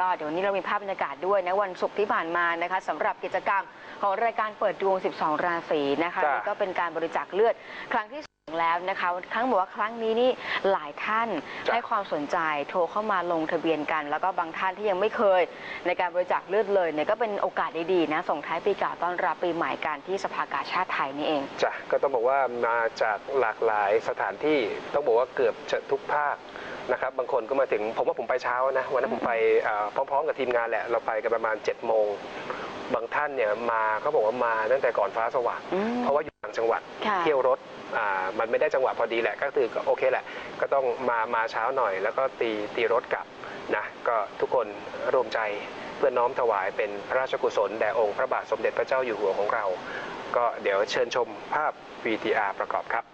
ก็เดี๋ยววันนี้เรามีภาพบรรยากาศด้วยนะวันศุกร์ที่ผ่านมานะคะสำหรับกิจกรรมของรายการเปิดดวง 12 ราศีนะคะจ้ะ นี่ก็เป็นการบริจาคเลือดครั้งที่สองแล้วนะคะครั้งบอกว่าครั้งนี้นี่หลายท่านให้ความสนใจโทรเข้ามาลงทะเบียนกัน แล้วก็บางท่านที่ยังไม่เคยในการบริจาคเลือดเลยเนี่ยก็เป็นโอกาสดีๆนะส่งท้ายปีเก่าต้อนรับปีใหม่กันที่สภากาชาติไทยนี่เอง จ้ะก็ต้องบอกว่ามาจากหลากหลายสถานที่ต้องบอกว่าเกือบจะทุกภาค นะครับบางคนก็มาถึงผมว่าผมไปเช้านะวันนั้นผมไปอ่าพร้อมๆกับทีมงานแหละเราไปกันประมาณ7จ็ดโมงบางท่านเนี่ยมาเขาบอกว่ามาตั้งแต่ก่อนฟ้าสว่างอืมเพราะว่าอยู่ต่างจังหวัดค่ะเที่ยวรถอ่ามันไม่ได้จังหวะพอดีแหละก็คือก็โอเคแหละ ก็ต้องมามาเช้าหน่อย แล้วก็ตีตีรถกลับนะก็ทุกคนรวมใจเพื่อน้อมถวายเป็นพระราชกุศลแด่องค์พระบาทสมเด็จพระเจ้าอยู่หัวของเรา ก็เดี๋ยวเชิญชมภาพ VTR ประกอบครับ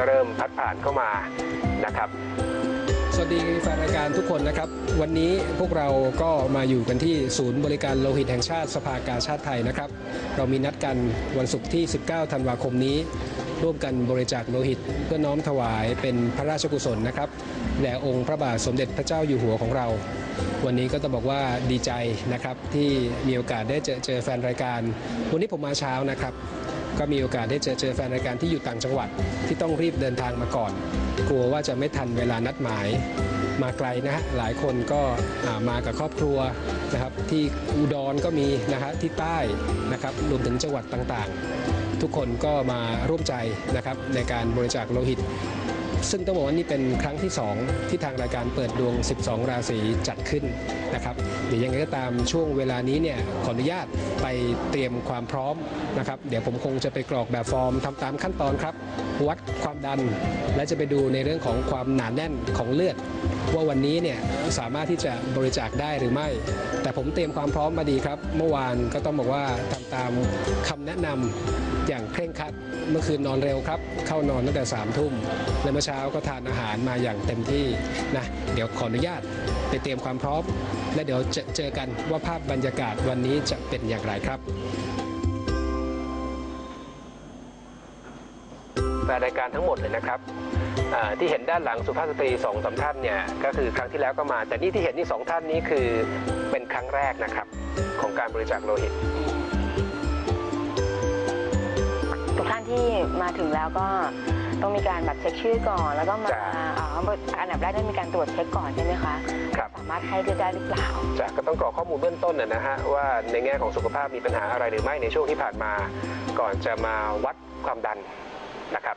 ก็เริ่มพัดผ่านเข้ามานะครับ สวัสดีแฟนรายการทุกคนนะครับ วันนี้พวกเราก็มาอยู่กันที่ศูนย์บริการโลหิตแห่งชาติสภากาชาติไทยนะครับ เรามีนัดกันวันศุกร์ที่ 19 ธันวาคมนี้ ร่วมกันบริจาคโลหิตเพื่อน้อมถวายเป็นพระราชกุศลนะครับแด่องค์พระบาทสมเด็จพระเจ้าอยู่หัวของเราวันนี้ก็ต้องบอกว่าดีใจนะครับที่มีโอกาสได้เจอเจอแฟนรายการ วันนี้ผมมาเช้านะครับ ก็มีโอกาสได้เจอเจอแฟนรายการที่อยู่ต่างจังหวัดที่ต้องรีบเดินทางมาก่อน กลัวว่าจะไม่ทันเวลานัดหมายมาไกลนะฮะหลายคนก็มากับครอบครัวนะครับที่อุดรก็มีนะฮะที่ใต้นะครับรวมถึงจังหวัดต่างๆ ทุกคนก็มาร่วมใจนะครับในการบริจาคโลหิต ซึ่งต้องบอกว่านี่เป็นครั้งที่ 2 ที่ทางรายการเปิดดวง 12 ราศีจัดขึ้นนะครับเดี๋ยวยังไงก็ตามช่วงเวลานี้เนี่ยขออนุญาตไปเตรียมความพร้อมนะครับ เดี๋ยวผมคงจะไปกรอกแบบฟอร์มทำตามขั้นตอนครับ วัดความดัน และจะไปดูในเรื่องของความหนาแน่นของเลือด ว่าวันนี้เนี่ยสามารถที่จะบริจาคได้หรือไม่ แต่ผมเตรียมความพร้อมมาดีครับ เมื่อวานก็ต้องบอกว่าทำตามคำแนะนำอย่างเคร่งครัด เมื่อคืนนอนเร็วครับ เข้านอนตั้งแต่สามทุ่มและเมื่อเช้าก็ทานอาหารมาอย่างเต็มที่นะเดี๋ยวขออนุญาตไปเตรียมความพร้อม และเดี๋ยวจะเจอกันว่าภาพบรรยากาศวันนี้จะเป็นอย่างไรครับ ฟนรายการทั้งหมดเลยนะครับอ่าที่เห็นด้านหลังสุภาพสตรีสองสามท่านเนี่ยก็คือครั้งที่แล้วก็มา แต่นี่ที่เห็นนี่สองท่านนี้คือเป็นครั้งแรกนะครับของการบริจาคโลหิต ทุกท่านที่มาถึงแล้วก็ต้องมีการแบบเช็คชื่อก่อน แล้วก็มาจ้ะอ่าอันดับแรกได้มีการตรวจเช็คก่อนใช่ไหมคะครับสามารถให้เลือดได้หรือเปล่าจะก็ต้องกรอกข้อมูลเบื้องต้นนะนะฮะว่าในแง่ของสุขภาพมีปัญหาอะไรหรือไม่ในช่วงที่ผ่านมา ก่อนจะมาวัดความดัน นะครับ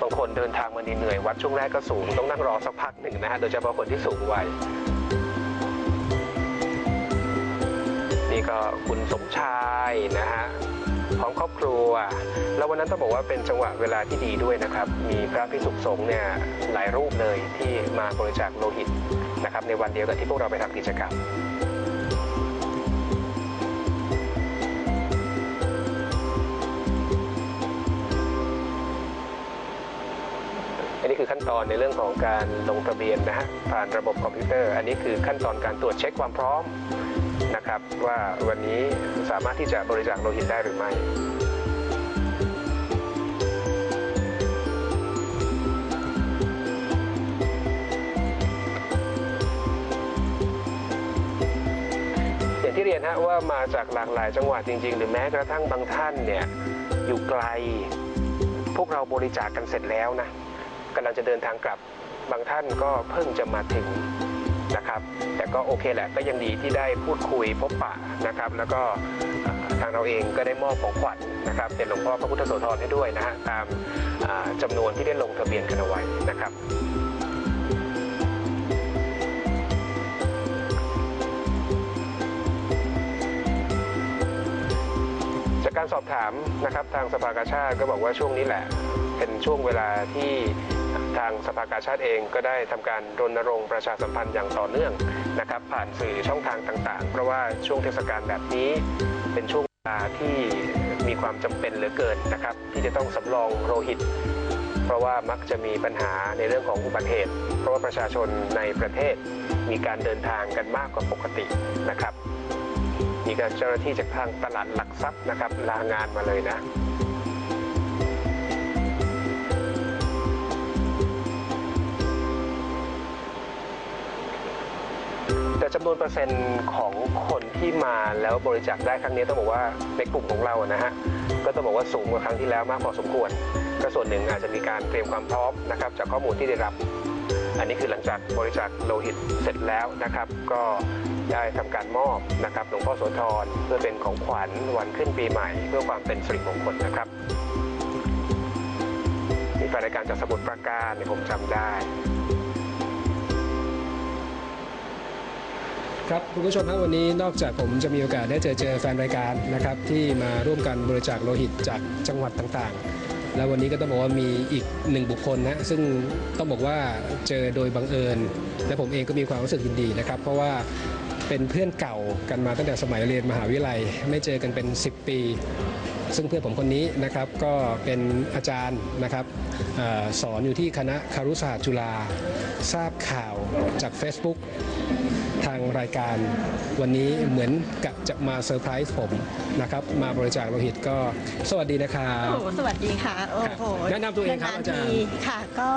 บางคนเดินทางมาเหนื่อยวัดช่วงแรกก็สูงต้องนั่งรอสักพักหนึ่งนะฮะโดยเฉพาะคนที่สูงวัยนี่ก็คุณสมชายนะฮะพร้อมครอบครัว แล้ววันนั้นต้องบอกว่าเป็นจังหวะเวลาที่ดีด้วยนะครับ มีพระพิสุขสงฆ์เนี่ยหลายรูปเลยที่มาบริจาคโลหิตนะครับในวันเดียวกับที่พวกเราไปทำกิจกรรม อันนี้คือขั้นตอนในเรื่องของการลงทะเบียนนะฮะผ่านระบบคอมพิวเตอร์ อันนี้คือขั้นตอนการตรวจเช็คความพร้อมนะครับ ว่าวันนี้สามารถที่จะบริจาคโลหิตได้หรือไม่ที่เรียนฮะว่ามาจากหลากหลายจังหวัดจริง ๆ หรือแม้กระทั่งบางท่านเนี่ยอยู่ไกล พวกเราบริจาคกันเสร็จแล้วนะ กำลังจะเดินทางกลับบางท่านก็เพิ่งจะมาถึงนะครับ แต่ก็โอเคแหละก็ยังดีที่ได้พูดคุยพบปะนะครับ แล้วก็ทางเราเองก็ได้มอบของขวัญนะครับเป็นหลวงพ่อพระพุทธโสธรให้ด้วยนะฮะตามจำานวนที่ได้ลงทะเบียนกันเอาไว้นะครับ การสอบถามนะครับทางสภากาชาติก็บอกว่าช่วงนี้แหละ เป็นช่วงเวลาที่ทางสภากาชาติเองก็ได้ทำการรณรงค์ประชาสัมพันธ์อย่างต่อเนื่องนะครับ ผ่านสื่อช่องทางต่างๆ เพราะว่าช่วงเทศกาลแบบนี้เป็นช่วงเวลาที่มีความจำเป็นเหลือเกินนะครับ ที่จะต้องสำรองโลหิต เพราะว่ามักจะมีปัญหาในเรื่องของอุบัติเหตุ เพราะว่าประชาชนในประเทศมีการเดินทางกันมากกว่าปกตินะครับ มีการเจ้าหน้าที่จากทางตลาดหลักทรัพย์นะครับลางานมาเลยนะแต่จำนวนเปอร์เซ็นต์ของคนที่มาแล้วบริจาคได้ครั้งนี้ต้องบอกว่าในกลุ่มของเรานะฮะก็ต้องบอกว่าสูงกว่าครั้งที่แล้วมากพอสมควร ก็ส่วนหนึ่งอาจจะมีการเตรียมความพร้อมนะครับ จากข้อมูลที่ได้รับ อันนี้คือหลังจากบริจาคโลหิตเสร็จแล้วนะครับ ก็ ได้ทำการมอบนะครับหลวงพ่อโสธรเพื่อเป็นของขวัญวันขึ้นปีใหม่ เพื่อความเป็นสิริมงคลนะครับมีแฟนรายการจากสมุทรปราการเนี่ยผมจำได้ครับคุณผู้ชมครับวันนี้นอกจากผมจะมีโอกาสได้เจอเจอแฟนรายการนะครับที่มาร่วมกันบริจาคโลหิตจากจังหวัดต่างๆ แล้ววันนี้ก็ต้องบอกว่ามีอีกหนึ่งบุคคลนะซึ่งต้องบอกว่าเจอโดยบังเอิญ และผมเองก็มีความรู้สึกยินดีนะครับ เพราะว่า เป็นเพื่อนเก่ากันมาตั้งแต่สมัยเรียนมหาวิทยาลัย ไม่เจอกันเป็น 10 ปี ซึ่งเพื่อนผมคนนี้นะครับก็เป็นอาจารย์นะครับอสอนอยู่ที่คณะคารุศาสตร์จุฬาทราบข่าวจาก Facebook ทางรายการวันนี้เหมือนกับจะมาเซอร์ไพรส์ผมนะครับ มาบริจาคโลหิตก็สวัสดีนะครับโอ้โหสวัสดีค่ะโอ้โหแนะนำตัวเองครับนนๆอาจารย์ทีค่ะ ก็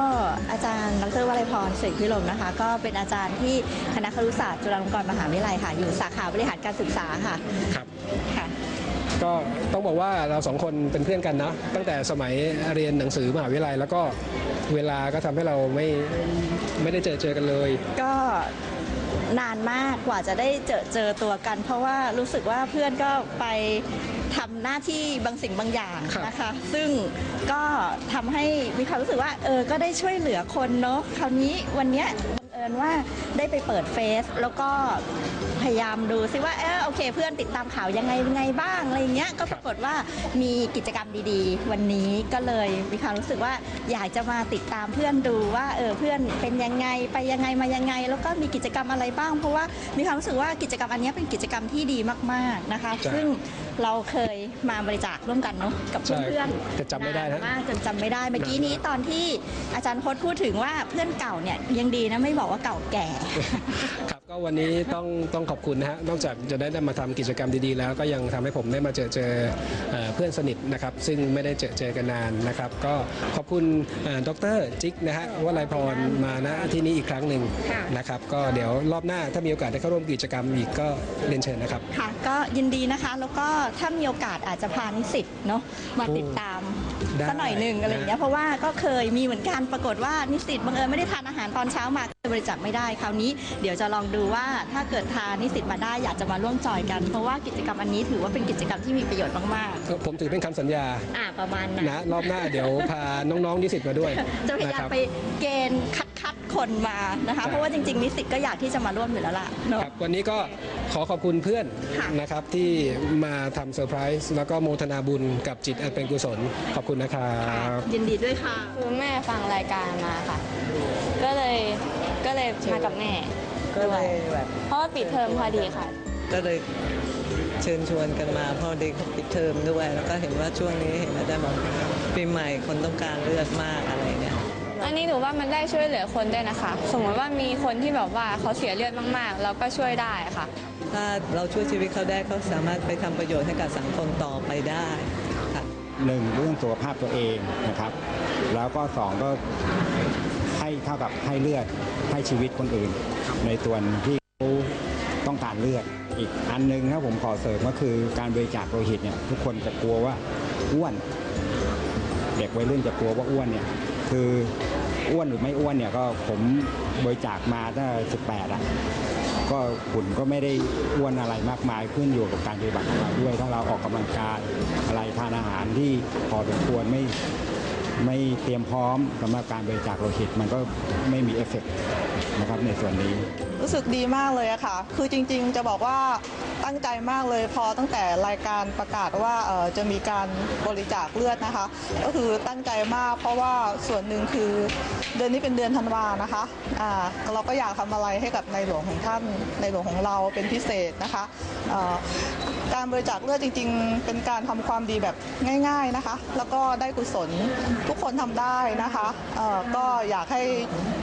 อาจารย์ดรวลัยพรเสกพิรมนะคะ ก็เป็นอาจารย์ที่คณะครุศาสตร์จุฬาลงกรณ์มหาวิทยาลัยค่ะ อยู่สาขาบริหารการศึกษาค่ะครับค่ะก็ต้องบอกว่าเราสองคนเป็นเพื่อนกันนะตั้งแต่สมัยเรียนหนังสือมหาวิทยาลัย แล้วก็เวลาก็ทำให้เราไม่ไม่ได้เจอเจอกันเลย ก็นานมากกว่าจะได้เจอเจอตัวกัน เพราะว่ารู้สึกว่าเพื่อนก็ไปทำหน้าที่บางสิ่งบางอย่างครับนะคะ ซึ่งก็ทำให้มีความรู้สึกว่าเออก็ได้ช่วยเหลือคนเนาะคราวนี้วันเนี้ยบังเอิญว่าได้ไปเปิดเฟซแล้วก็ พยายามดูซิว่าเออโอเค เพื่อนติดตามข่าวยังไงยังไงบ้างอะไรเงี้ยก็ปรากฏว่ามีกิจกรรมดีๆ วันนี้ก็เลยมีความรู้สึกว่าอยากจะมาติดตามเพื่อนดูว่าเออเพื่อนเป็นยังไงไปยังไงมายังไง แล้วก็มีกิจกรรมอะไรบ้าง เพราะว่ามีความรู้สึกว่ากิจกรรมอันเนี้ยเป็นกิจกรรมที่ดีมากๆนะคะจ้ะซึ่งเราเคยมาบริจาคร่วมกันเนาะกับใช่เพื่อนๆแต่จำไม่ได้นะนานมากจนจำไม่ได้เมื่อกี้นี้ตอนที่อาจารย์พจน์พูดถึงว่าเพื่อนเก่าเนี่ยยังดีนะไม่บอกว่าเก่าแก่ครับ ก็วันนี้ต้องต้องขอบคุณนะฮะนอกจากจะได้มาทำกิจกรรมดีๆ แล้วก็ยังทำให้ผมได้มาเจอเจอเพื่อนสนิทนะครับ ซึ่งไม่ได้เจอเจอกันนานนะครับ ก็ขอบคุณเอ่อดรจิกนะฮะวลัยพรมาณที่นี้อีกครั้งหนึ่งนะครับ ก็เดี๋ยวรอบหน้าถ้ามีโอกาสได้เข้าร่วมกิจกรรมอีกก็เรียนเชิญนะครับค่ะก็ยินดีนะคะแล้วก็ถ้ามีโอกาสอาจจะพานิสิตเนาะมาติดตาม สักหน่อยหนึ่งอะไรอย่างเงี้ยเพราะว่าก็เคยมีเหมือนกันปรากฏว่านิสิตบังเอิญไม่ได้ทานอาหารตอนเช้ามาก็เลยบริจาคไม่ได้คราวนี้เดี๋ยวจะลองดูว่าถ้าเกิดทานนิสิตมาได้อยากจะมาร่วมจอยกัน เพราะว่ากิจกรรมอันนี้ถือว่าเป็นกิจกรรมที่มีประโยชน์มากก็ผมถือเป็นคำสัญญาๆอ่าประมาณนั้นนะรอบหน้าเดี๋ยวพาน้องๆนิสิตมาด้วยจะพยายามนะครับ ไปเกณฑ์คัดคัด คนมานะคะใช่เพราะว่าจริง ๆ นิสิตก็อยากที่จะมาร่วมอยู่แล้วล่ะเนาะครับวันนี้ก็ขอขอบคุณเพื่อนค่ะ นะครับที่มาทำเซอร์ไพรส์แล้วก็โมทนาบุญกับจิตอันเป็นกุศล ขอบคุณนะครับ ยินดีด้วยค่ะ คือแม่ฟังรายการมาค่ะ ก็เลยก็เลยมากับแม่ก็เลยแบบเพราะว่าปิดเทอมพอดีค่ะ ก็เลยเชิญชวนกันมาเพอดีเขาปิดเทอมด้วย แล้วก็เห็นว่าช่วงนี้เห็นอาจารย์บอกปีใหม่คนต้องการเลือดมากอะไรเงี้ย อันนี้หนูว่ามันได้ช่วยเหลือคนด้วยนะคะ สมมติว่ามีคนที่แบบว่าเขาเสียเลือดมากๆ เราก็ช่วยได้ค่ะ ถ้าเราช่วยชีวิตเขาได้เขาสามารถไปทำประโยชน์ให้กับสังคมต่อไปได้ค่ะ หนึ่งเรื่องสุขภาพตัวเองนะครับ แล้วก็สองก็ให้เท่ากับให้เลือดให้ชีวิตคนอื่น ในส่วนที่เขาต้องการเลือดอีกอันหนึงนะผมขอเสริมก็คือการบริจาคโลหิตเนี่ยทุกคนจะกลัวว่าอ้วน เด็กวัยรุ่นจะกลัวว่าอ้วนเนี่ยคือ อ้วนหรือไม่อ้วนเนี่ยก็ผมบริจาคมาตั้งแต่18อะก็หุ่นก็ไม่ได้อ้วนอะไรมากมายขึ้นอยู่กับการปฏิบัติของเราด้วย ถ้าเราออกกำลังกายอะไรทานอาหารที่พอสมควรไม่ไม่เตรียมพร้อมสำหรับการบริจาคโลหิตมันก็ไม่มีเอฟเฟกต์นะครับในส่วนนี้ รู้สึกดีมากเลยอะค่ะ คือจริงๆจะบอกว่าตั้งใจมากเลยพอตั้งแต่รายการประกาศว่าจะมีการบริจาคเลือดนะคะ ก็คือตั้งใจมากเพราะว่าส่วนหนึ่งคือ เดือนนี้เป็นเดือนธันวานะคะอ่าเราก็อยากทำอะไรให้กับในหลวงของท่านในหลวงของเราเป็นพิเศษนะคะเอ่อการบริจาคเลือดจริง ๆ เป็นการทำความดีแบบง่าย ๆนะคะ แล้วก็ได้กุศลทุกคนทำได้นะคะเอ่อก็อยากให้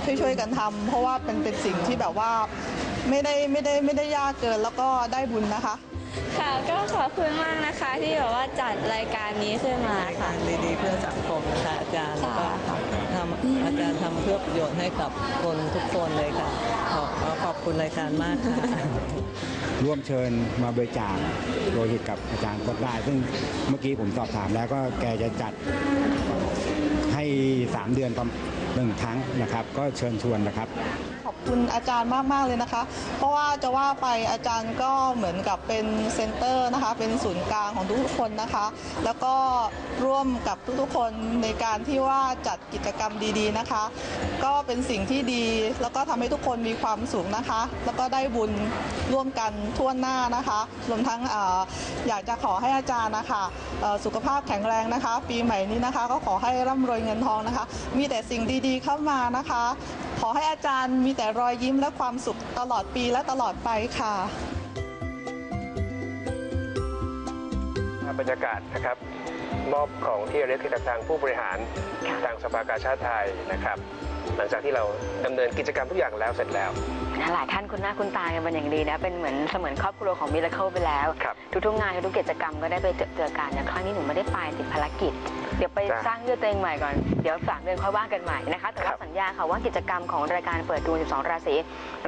ช่วยๆกันทำเพราะว่าเป็นเป็นสิ่งที่แบบว่าไม่ได้ไม่ได้ไม่ได้ยากเกินแล้วก็ได้บุญนะคะ ค่ะก็ขอบคุณมากนะคะที่แบบว่าจัดรายการนี้ขึ้นมาค่ะงานดีๆเพื่อสังคมนะคะอาจารย์แล้วก็ค่ะทำ อาจารย์ทำเพื่อประโยชน์ให้กับคนทุกคนเลยค่ะ ขอขอขอบคุณรายการมากค่ะร่วมเชิญมาบริจาคโลหิตกับอาจารย์ก็ได้ ซึ่งเมื่อกี้ผมสอบถามแล้วก็แกจะจัดให้ 3 เดือนต่อหนึ่งครั้งนะครับ ก็เชิญชวนนะครับ อบคุณอาจารย์มากๆเลยนะคะ เพราะว่าจะว่าไปอาจารย์ก็เหมือนกับเป็นเซ็นเตอร์นะคะ เป็นศูนย์กลางของทุกๆคนนะคะ แล้วก็ร่วมกับทุกๆคนในการที่ว่าจัดกิจกรรมดีๆนะคะ ก็เป็นสิ่งที่ดีแล้วก็ทำให้ทุกคนมีความสุขนะคะ แล้วก็ได้บุญร่วมกันทั่วหน้านะคะรวมทั้งออยากจะขอให้อาจารย์นะคะสุขภาพแข็งแรงนะคะ ปีใหม่นี้นะคะ ก็ขอให้ร่ำรวยเงินทองนะคะ มีแต่สิ่งดีๆเข้ามานะคะ อให้อาจารย์มีแต่รอยยิ้มและความสุขตลอดปีและตลอดไปค่ะบรรยากาศนะครับมอบของที่ระลึกให้กับทางผู้บริหารทางสภากาชาติไทยนะครับ หลังจากที่เราดำเนินกิจกรรมทุกอย่างแล้วเสร็จแล้วนะหลายท่านคุณหน้าคุณตากันเป็นอย่างดีนะเป็นเหมือนเสมือนครอบครัวของมิราเคิลไปแล้วครับทุกๆงานทุกๆกิจกรรมก็ได้ไปเจอเจอกันนะครั้งนี้หนูไม่ได้ไปติดภารกิจ เดี๋ยวไปจ้ะสร้างเลือดตัวเองใหม่ก่อน เดี๋ยวสามเดือนค่อยว่ากันใหม่นะคะแต่ครัว่าบ สัญญาค่ะว่ากิจกรรมของรายการเปิดดวง 12 ราศี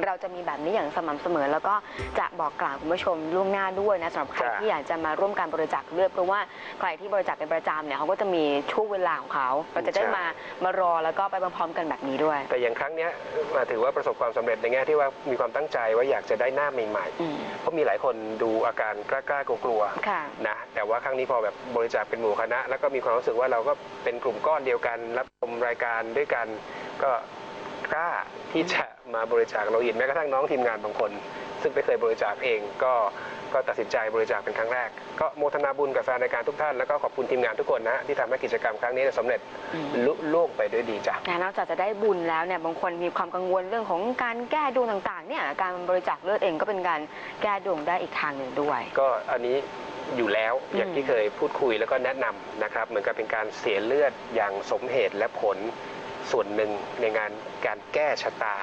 เราจะมีแบบนี้อย่างสม่ำเสมอ แล้วก็จะบอกกล่าวคุณผู้ชมล่วงหน้าด้วยนะสำหรับใครจ้ะที่อยากจะมาร่วมการบริจาคเลือดเพราะว่าใครที่บริจาคเป็นประจำเนี่ยเขาก็จะมีช่วงเวลาของเขาเราจะได้มามารอแล้วก็ไปพร้อมๆกันแบบนี้ด้วย แต่อย่างครั้งเนี้ยมาถือว่าประสบความสำเร็จในแง่ที่ว่ามีความตั้งใจว่าอยากจะได้หน้าใหม่ อืมๆ เพราะมีหลายคนดูอาการกล้าๆกลัวๆค่ะนะแต่ว่าครั้งนี้พอแบบบริจาคเป็นหมู่คณะ แล้วก็มีความรู้สึกว่าเราก็เป็นกลุ่มก้อนเดียวกันรับชมรายการด้วยกัน ก็กล้าที่จะมาบริจาคโลหิตแม้กระทั่งน้องทีมงานบางคน ซึ่งไม่เคยบริจาคเองก็ก็ตัดสินใจบริจาคเป็นครั้งแรก ก็โมทนาบุญกับแฟนรายการทุกท่าน แล้วก็ขอบคุณทีมงานทุกคนนะที่ทำให้กิจกรรมครั้งนี้สำเร็จอืมลุล่วงไปด้วยดีจ้ะ นะนอกจากจะได้บุญแล้วเนี่ยบางคนมีความกังวลเรื่องของการแก้ดวงต่างๆเนี่ยการบริจาคเลือดเองก็เป็นการแก้ดวงได้อีกทางหนึ่งด้วย ก็อันนี้ อยู่แล้วอย่างอืมที่เคยพูดคุยแล้วก็แนะนำนะครับ เหมือนกับเป็นการเสียเลือดอย่างสมเหตุและผลส่วนหนึ่งในงานการแก้ชะตา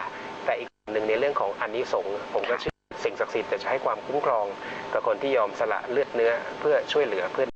แต่อีกส่วนหนึ่งในเรื่องของอานิสงส์ผมก็เชื่อสิ่งศักดิ์สิทธิ์จะให้ความคุ้มครองกับคนที่ยอมสละเลือดเนื้อเพื่อช่วยเหลือเพื่อน